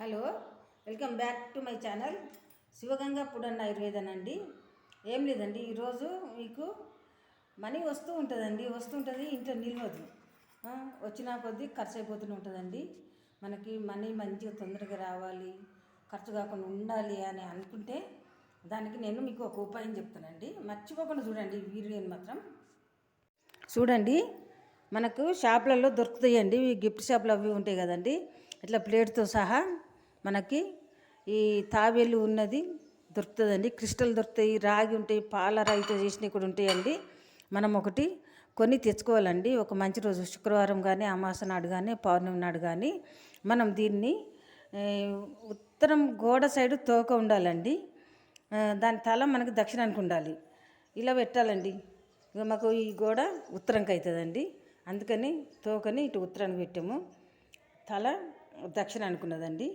Hello welcome back to my channel. Sivaganga పుడన్న ఆయుర్వేదన్ అండి. ఏం లేదండి ఈరోజు మీకు మనీ వస్తూ ఉంటుందండి వస్తుంటుంది ఇంట్లో నిల్వదు. వచ్చిన కొద్దీ ఖర్చు అయిపోతూనే ఉంటుందండి. మనకి మనీ మంచిగా తొందరగా రావాలి ఖర్చు కాకుండా ఉండాలి అని అనుకుంటే దానికి నేను మీకు ఒక ఉపాయం చెప్తానండి. మర్చిపోకుండా చూడండి ఈ వీడియోని మాత్రం. చూడండి మనకు షాపులలో దొరుకుతాయండి గిఫ్ట్ షాపులు అవి ఉంటాయి కదండి. ఇట్లా ప్లేట్తో సహా మనకి ఈ తాబేలు ఉన్నది దొరుకుతుందండి. క్రిస్టల్ దొరుకుతాయి రాగి ఉంటాయి పాల రాయితో చేసినవి కూడా ఉంటాయండి. మనం ఒకటి కొన్ని తెచ్చుకోవాలండి. ఒక మంచి రోజు శుక్రవారం కానీ అమాస నాడు కానీ పౌర్ణమి నాడు కానీ మనం దీన్ని ఉత్తరం గోడ సైడు తోక ఉండాలండి. దాని తల మనకి దక్షిణానికి ఉండాలి. ఇలా పెట్టాలండి. ఇక మాకు ఈ గోడ ఉత్తరంకి అవుతుందండి అందుకని తోకని ఇటు ఉత్తరానికి పెట్టాము. తల దక్షిణానికి ఉన్నదండి.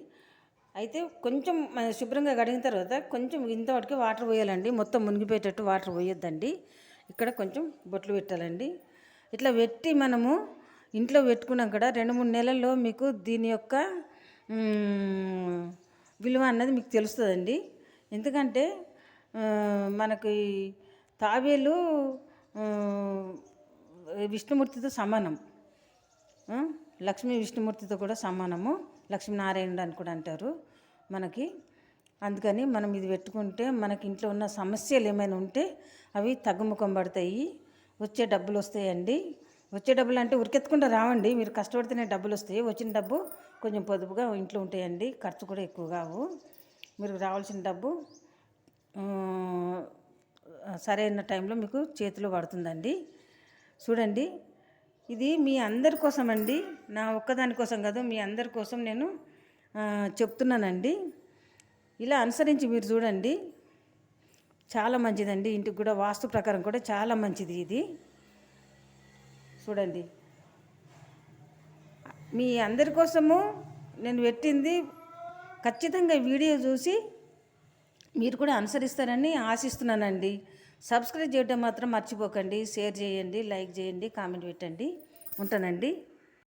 అయితే కొంచెం మన శుభ్రంగా కడిగిన తర్వాత కొంచెం ఇంతవరకు వాటర్ పోయాలండి. మొత్తం మునిగిపోయేటట్టు వాటర్ పోయొద్దండి. ఇక్కడ కొంచెం బొట్లు పెట్టాలండి. ఇట్లా పెట్టి మనము ఇంట్లో పెట్టుకున్నాం కదా రెండు మూడు నెలల్లో మీకు దీని యొక్క విలువ అన్నది మీకు తెలుస్తుందండి. ఎందుకంటే మనకి తాబేలు విష్ణుమూర్తితో సమానం. లక్ష్మీ విష్ణుమూర్తితో కూడా సమానము. లక్ష్మీనారాయణుడు అని కూడా అంటారు. మనకి. అందుకని మనం ఇది పెట్టుకుంటే మనకి ఇంట్లో ఉన్న సమస్యలు ఏమైనా ఉంటే అవి తగ్గుముఖం పడతాయి. వచ్చే డబ్బులు వస్తాయండి. వచ్చే డబ్బులు అంటే ఉరికెత్తకుండా రావండి. మీరు కష్టపడితేనే డబ్బులు వస్తాయి. వచ్చిన డబ్బు కొంచెం పొదుపుగా ఇంట్లో ఉంటాయండి. ఖర్చు కూడా ఎక్కువ కావు. మీరు రావాల్సిన డబ్బు సరైన టైంలో మీకు చేతిలో పడుతుందండి. చూడండి. ఇది మీ అందరి కోసం అండి నా ఒక్కదాని కోసం కాదు మీ అందరి కోసం నేను చెప్తున్నానండి. ఇలా అనుసరించి మీరు చూడండి. చాలా మంచిదండి. ఇంటికి కూడా వాస్తు ప్రకారం కూడా చాలా మంచిది ఇది. చూడండి. మీ అందరి కోసము నేను పెట్టింది ఖచ్చితంగా వీడియో చూసి మీరు కూడా అనుసరిస్తారని ఆశిస్తున్నానండి. సబ్స్క్రైబ్ చేయడం మాత్రం మర్చిపోకండి. షేర్ చేయండి లైక్ చేయండి కామెంట్ పెట్టండి. ఉంటానండి.